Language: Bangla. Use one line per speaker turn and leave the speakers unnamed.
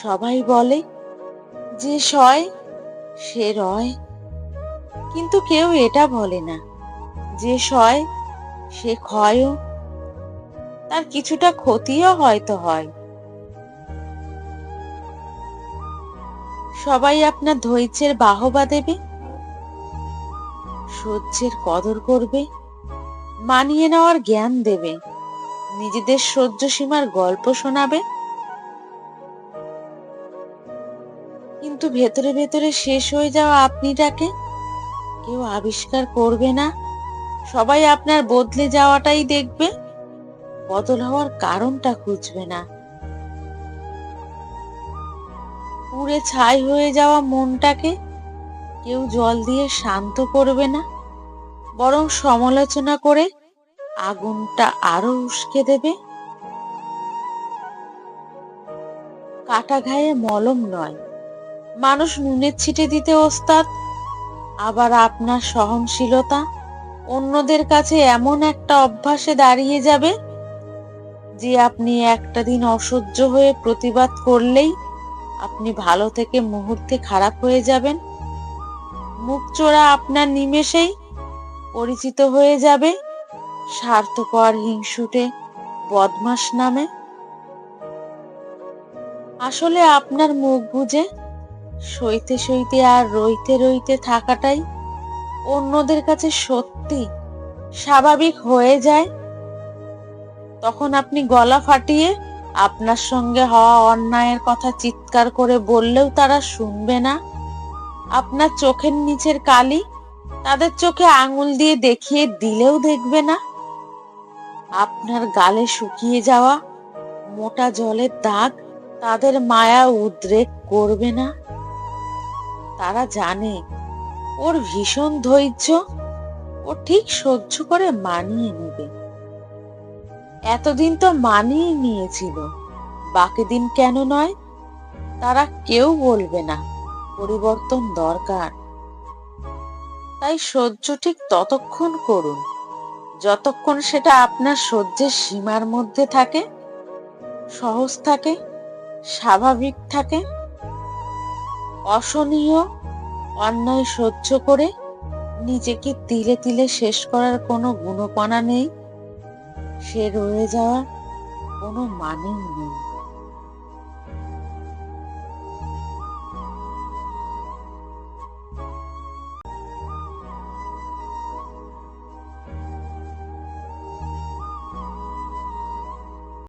সবাই বলে যে সয়, সে রয়। কিন্তু কেউ এটা বলে না যে সয়, সে ক্ষয়ও। তার কিছুটা ক্ষতিও হয়তো হয়। সবাই আপনার ধৈর্যের বাহবা দেবে, সহ্যের কদর করবে, মানিয়ে নেওয়ার জ্ঞান দেবে, নিজেদের সহ্য সীমার গল্প শোনাবে। কিন্তু ভেতরে ভেতরে শেষ হয়ে যাওয়া আপনিটাকে? কেউ আবিষ্কার করবে না? সবাই আপনার বদলে যাওয়াটাই দেখবে। বদল হওয়ার কারণটা খুঁজবে না। পুড়ে ছাই হয়ে যাওয়া মনটাকে কেউ জল দিয়ে শান্ত করবে না। বরং সমালোচনা করে আগুনটা আরও উস্কে দেবে। কাটা ঘায়ে মলম নয়। মানুষ নুনের ছিটে দিতে ওস্তাদ, আবার আপনার সহনশীলতা? অন্যদের কাছে এমন একটা অভ্যাসে দাঁড়িয়ে যাবে যে আপনি একটা দিন অসহ্য হয়ে প্রতিবাদ করলেই আপনি ভালো থেকে মুহূর্তে খারাপ হয়ে যাবেন। মুখ চোরা আপনার নিমেষেই পরিচিত হয়ে যাবে স্বার্থপর হিংসুটে বদমাস নামে। আসলে আপনার মুখ বুঝে সইতে সইতে আর রইতে রইতে থাকাটাই অন্যদের কাছে সত্যি স্বাভাবিক হয়ে যায়। তখন আপনি গলা ফাটিয়ে আপনার সঙ্গে হওয়া অন্যায়ের কথা চিৎকার করে বললেও তারা শুনবে না। আপনার চোখের নিচের কালি তাদের চোখে আঙুল দিয়ে দেখিয়ে দিলেও দেখবে না। আপনার গালে শুকিয়ে যাওয়া মোটা জলের দাগ তাদের মায়া উদ্রেক করবে না। তারা জানে, ওর ভীষণ ধৈর্য, ও ঠিক সহ্য করে মানিয়ে নেবে। এতদিন তো মানিয়ে নিয়েছিল, বাকি দিন কেন নয়? তারা কেউ বলবে না, পরিবর্তন দরকার। তাই সহ্য ঠিক ততক্ষণ করুন, যতক্ষণ সেটা আপনার সহ্যের সীমার মধ্যে থাকে, সহজ থাকে, স্বাভাবিক থাকে অসহনীয়, অন্যায় সহ্য করে নিজেকে তিলে তিলে শেষ করার কোনো গুণপনা নেই। সে রয়ে যাওয়ার কোনো মানেই নেই।